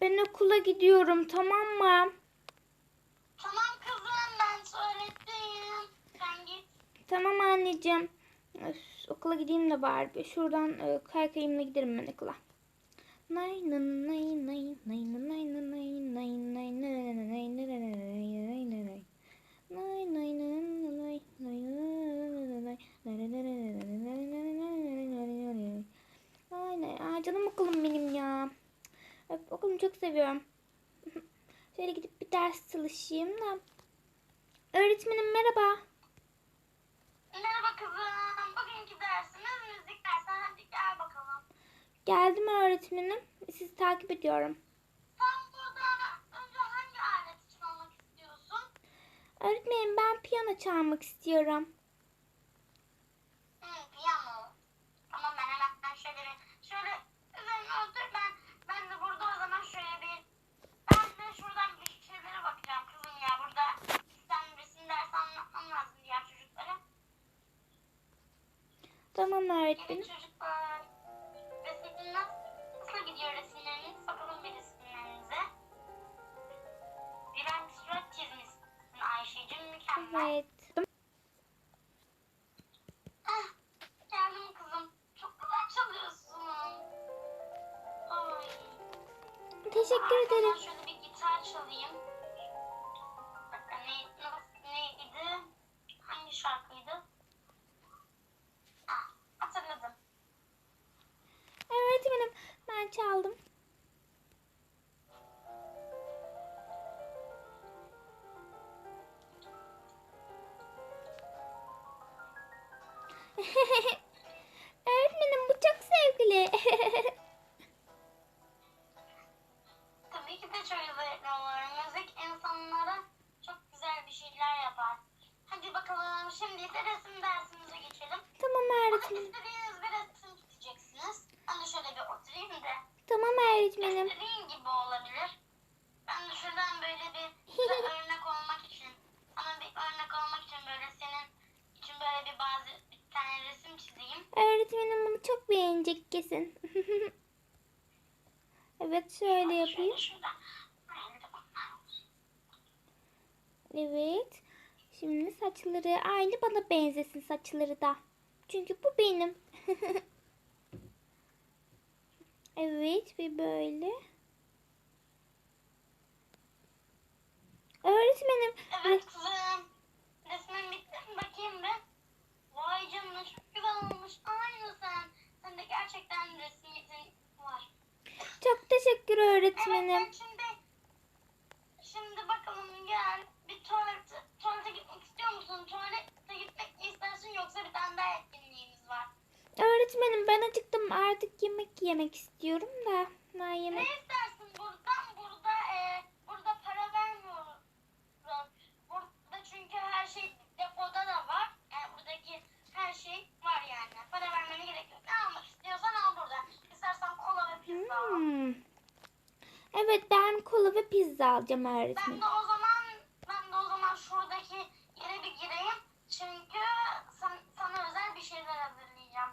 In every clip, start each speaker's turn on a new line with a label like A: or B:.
A: Ben okula gidiyorum tamam mı?
B: Tamam kızım ben öğretmenim. Sen git.
A: Tamam anneciğim. Okula gideyim de bari. Şuradan e, kaykayımla giderim ben okula. Nay nay nay nay nay nay nay nay nay nay nay nay nay nay nay nay nay nay çok seviyorum. Şöyle gidip bir ders çalışayım da. Öğretmenim merhaba.
B: Merhaba kızım. Bugünkü dersimiz müzik dersi. Hadi gel bakalım.
A: Geldim öğretmenim. Sizi takip ediyorum.
B: Tam burada önce hangi aleti çalmak istiyorsun?
A: Öğretmenim ben piyano çalmak istiyorum. öğretmenim?
B: Çocuklar, resimler nasıl Nasıl gidiyor resimleriniz? Bakalım bir resimlerinize. Birer bir surat çizmişsin Ayşe'cim mükemmel.
A: Evet.
B: Ah, kızım. Çok güzel çalıyorsun.
A: Teşekkür Arkadan
B: ederim. şöyle bir gitar çalayım.
A: kadar çaldım. Evet şöyle yapayım. Evet. Şimdi saçları aynı bana benzesin saçları da. Çünkü bu benim. evet bir böyle. Öğretmenim.
B: Evet kızım. Resmen bitti mi bakayım be. Vay canına çok güzel olmuş. Aynı sen. Sen de gerçekten resim
A: teşekkür öğretmenim.
B: Evet, şimdi, şimdi bakalım gel. Bir tuvalete, tuvalete gitmek istiyor musun? Tuvalete gitmek mi istersin yoksa bir tane daha etkinliğimiz var.
A: Öğretmenim ben acıktım artık yemek yemek istiyorum da. Daha yemek. Evet. ceza alacağım
B: öğretmen.
A: Ben
B: de o zaman ben de o zaman şuradaki yere bir gireyim. Çünkü sen, sana özel bir şeyler hazırlayacağım.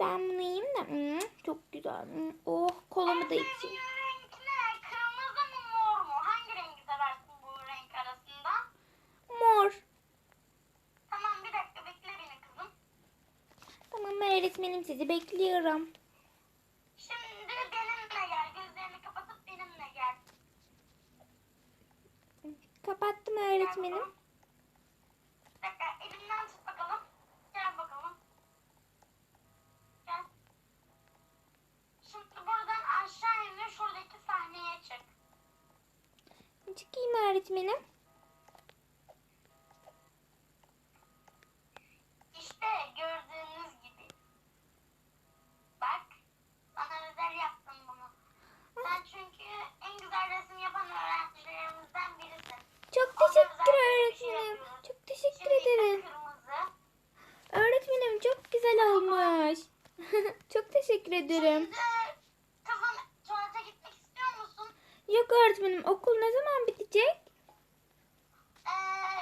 A: Ben bunu yiyeyim de hmm, çok güzel. Hmm, oh kolumu da içeyim.
B: Tamam,
A: öğretmenim sizi bekliyorum. öğretmenim? öğretmenim okul ne zaman bitecek?
B: Ee,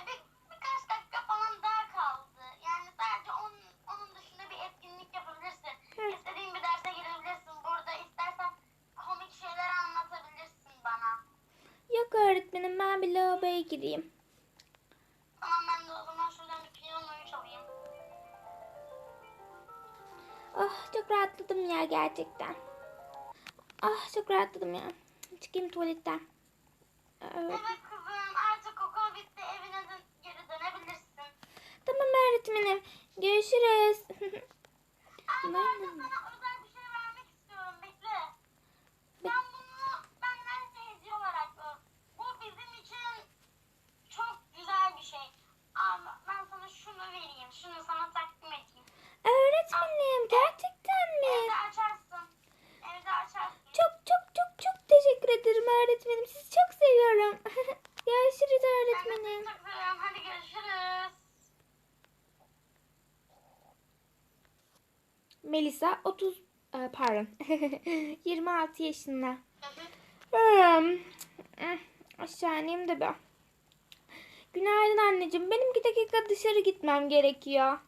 B: bir, birkaç dakika falan daha kaldı. Yani sadece onun, dışında bir etkinlik yapabilirsin.
A: Hı.
B: Bir derse girebilirsin. Burada istersen komik şeyler anlatabilirsin bana.
A: Yok öğretmenim ben bir lavaboya gireyim.
B: Tamam ben de o zaman şuradan bir piyanoyu çalayım.
A: Ah oh, çok rahatladım ya gerçekten. Ah çok rahatladım ya. Çıkayım tuvaletten. Evet.
B: Evet kızım artık okul bitti evine dön geri dönebilirsin.
A: Tamam öğretmenim. Görüşürüz.
B: Aa, arada
A: nay.
B: sana özel bir şey vermek istiyorum bekle. Ben bunu benden hediye olarak bu. Bu bizim için çok güzel bir şey. Ama ben sana şunu vereyim. Şunu sana takdim edeyim.
A: öğretmenim gerçekten mi?
B: Evde açarsın. Evde açarsın.
A: Çok çok çok çok teşekkür ederim öğretmenim. Sizi çok seviyorum. Görüşürüz
B: Ben de
A: öğretmenim.
B: seni çok seviyorum. Hadi görüşürüz.
A: Melisa 30 e, pardon 26 yaşında. Hmm. Hmm. Aşağı ineyim de ben. Günaydın anneciğim. Benim iki dakika dışarı gitmem gerekiyor.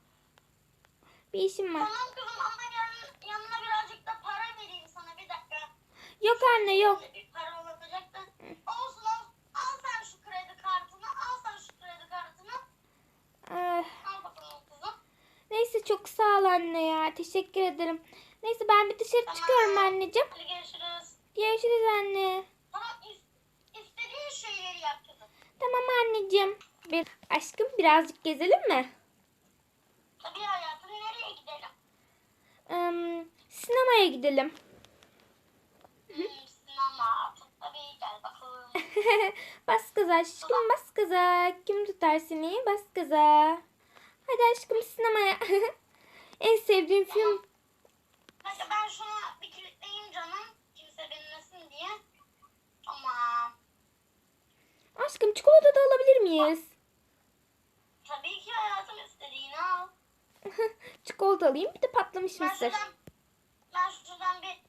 A: Bir işim var.
B: Tamam kızım ama yan, yanına birazcık da para vereyim sana bir dakika.
A: Yok anne yok.
B: Bir para olacak da. Olsun olsun. Al sen şu kredi kartını. Al sen şu kredi kartını.
A: Eh,
B: Al bakalım kızım.
A: neyse çok sağ ol anne ya. Teşekkür ederim. Neyse ben bir dışarı
B: Tamam.
A: çıkıyorum anneciğim.
B: Hadi görüşürüz.
A: Görüşürüz anne.
B: Tamam is- istediğin şeyleri yap kızım.
A: Tamam anneciğim. Bir, aşkım birazcık gezelim mi?
B: Tabii hayatım nereye gidelim?
A: Hmm, sinemaya gidelim.
B: Hmm, sinema. Tabii gel bakalım.
A: bas gaza aşkım bas gaza. Kim tutar seni? Bas gaza. Hadi aşkım sinemaya. en sevdiğim film.
B: Neyse ben şunu bir kilitleyeyim canım. Kimse bilmesin diye. Tamam.
A: Aşkım çikolata da alabilir miyiz?
B: Tabii ki hayatım istediğini al.
A: çikolata alayım bir de patlamış
B: Ben
A: mısır.
B: şuradan, ben şuradan bir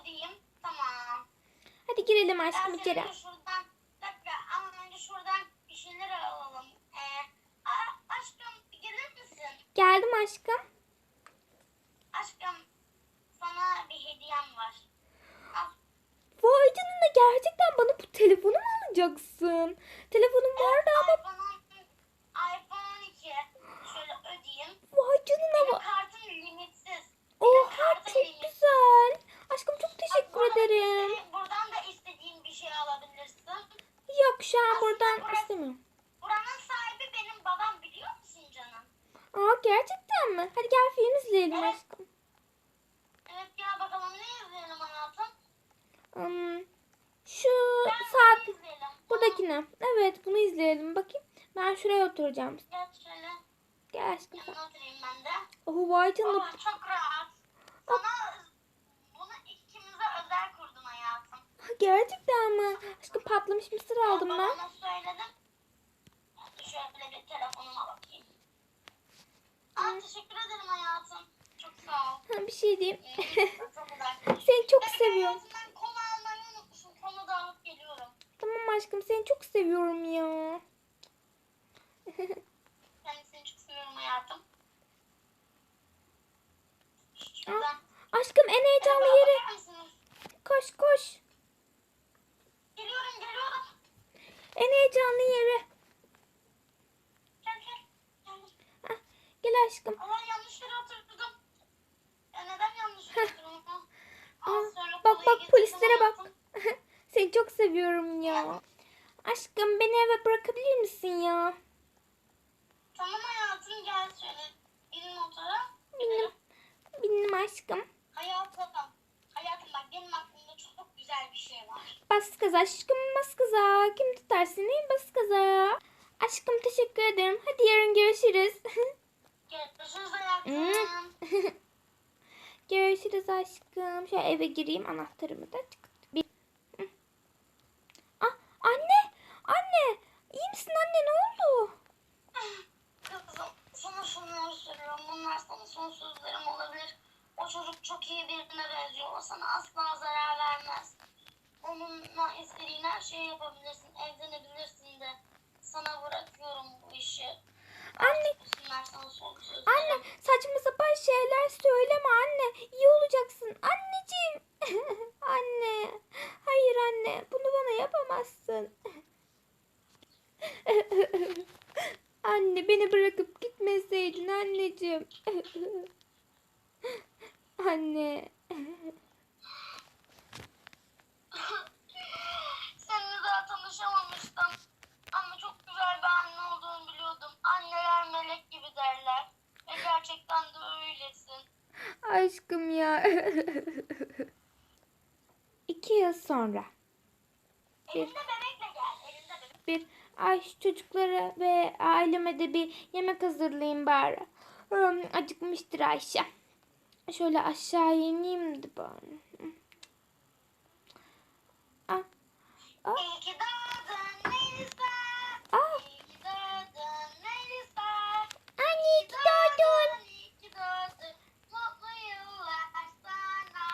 B: ödeyeyim. Tamam.
A: Hadi girelim
B: Ben
A: aşkım içeri.
B: de şuradan, dakika ama önce şuradan bir şeyler alalım. Ee, aşkım gelir misin?
A: Geldim. Aşkım
B: sana bir hediyem var. Al.
A: Vay canına gerçekten bana bu telefonu mu alacaksın? Telefonum var da ama
B: iPhone, iPhone 12. Şöyle ödeyeyim.
A: vay canına
B: Benim
A: bak.
B: kartım limitsiz.
A: Oha çok güzel. Aşkım çok teşekkür
B: Bak, buradan
A: ederim.
B: istediğin- Buradan da istediğin bir şey alabilirsin.
A: Yok şu an
B: Aslında
A: buradan
B: burası-
A: istemiyorum.
B: Buranın sahibi benim babam biliyor musun canım?
A: Aa gerçekten mi? Hadi gel film izleyelim
B: Evet.
A: aşkım.
B: Evet gel bakalım ne izleyelim hayatım?
A: Hmm, şu
B: Gel
A: saat
B: bunu izleyelim.
A: Buradakine. Evet bunu izleyelim. Bakayım. Ben şuraya oturacağım.
B: Gel şöyle
A: Gel aşkım.
B: yanına oturayım ben de.
A: Oh vay canına.
B: Çok rahat. Sana bunu ikimize özel kurdum hayatım.
A: Gerçekten mi? Aşkım patlamış mısır aldım ben.
B: Babama söyledim. Şöyle bir telefonuma bakayım. Aa, teşekkür ederim hayatım. Çok sağ ol.
A: Ha, bir şey diyeyim. Seni çok seviyorum. Seni çok seviyorum ya.
B: Ben seni çok seviyorum hayatım. Şuradan.
A: Aşkım en heyecanlı
B: Merhaba,
A: yere. Koş koş.
B: Geliyorum geliyorum.
A: En heyecanlı yere.
B: Gel gel. Gel.
A: Hah, gel aşkım.
B: Ama yanlış yere oturdum. Ya neden yanlış yere oturdum?
A: Aa,
B: Al, sonra
A: bak
B: kolayı
A: bak
B: getirdim
A: polislere bak.
B: hayatım.
A: Seni çok seviyorum ya. Aşkım beni eve bırakabilir misin ya?
B: Tamam hayatım gel şöyle. İn motora.
A: Bindim. Bindim aşkım.
B: Hayatım. Hayatım bak benim aklımda çok güzel bir şey var.
A: Gaza aşkım bas gaza. Kim tutar seni? Bas gaza. Aşkım teşekkür ederim. Hadi yarın görüşürüz.
B: Görüşürüz hayatım.
A: görüşürüz aşkım. Şöyle eve gireyim anahtarımı da çıktı. Bir... Hı. Ah, anne! Anne! İyi misin anne? Ne oldu?
B: Kızım sana şunları söylüyorum. Bunlar sana son sözlerim olabilir. O çocuk çok iyi birine benziyor. O sana asla zarar vermez. Onunla istediğin her şeyi yapabilirsin. Evlenebilirsin de. Sana bırakıyorum bu işi.
A: Anne!
B: Bunlar sana son sözlerim.
A: Anne saçma sapan şeyler söyleme anne. İyi olacaksın. Anneciğim. anne. Hayır anne. Bunu bana yapamazsın. Anne beni bırakıp gitmeseydin anneciğim. Anne.
B: Seninle daha tanışamamıştım. Ama çok güzel bir anne olduğunu biliyordum. Anneler melek gibi derler. Ve gerçekten de öylesin.
A: Aşkım ya. İki yıl sonra.
B: Bebek.
A: bir ay şu çocuklara ve aileme de bir yemek hazırlayayım bari. Hmm, acıkmıştır Ayşe. Şöyle aşağı ineyim de bari. Ah, ah, ah.
B: İyi ki doğdun Melisa.
A: Anne iyi ki doğdun.
B: İyi ki doğdun. Mutlu yıllar sana.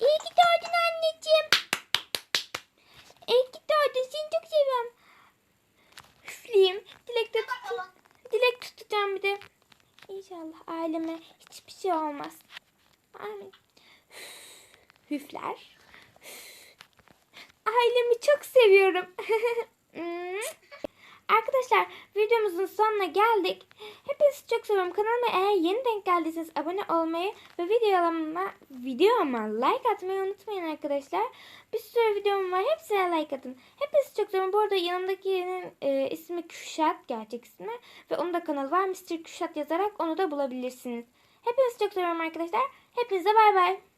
A: İyi ki doğdun anneciğim. İyi ki doğdun. Seni çok seviyorum. Üfleyeyim. Dilek de
B: Hadi
A: tut.
B: bakalım.
A: Dilek tutacağım bir de. İnşallah aileme hiçbir şey olmaz. Amin. Üfler. Ailemi çok seviyorum. Arkadaşlar videomuzun sonuna geldik. Hepinizi çok seviyorum. Kanalıma eğer yeni denk geldiyseniz abone olmayı ve videolarıma, videoma like atmayı unutmayın arkadaşlar. Bir sürü videom var. Hepsine like atın. Hepinizi çok seviyorum. Bu arada yanımdakinin e, ismi Küşat gerçek ismi. Ve onun da kanalı var. Mr. Küşat yazarak onu da bulabilirsiniz. Hepinizi çok seviyorum arkadaşlar. Hepinize bay bay.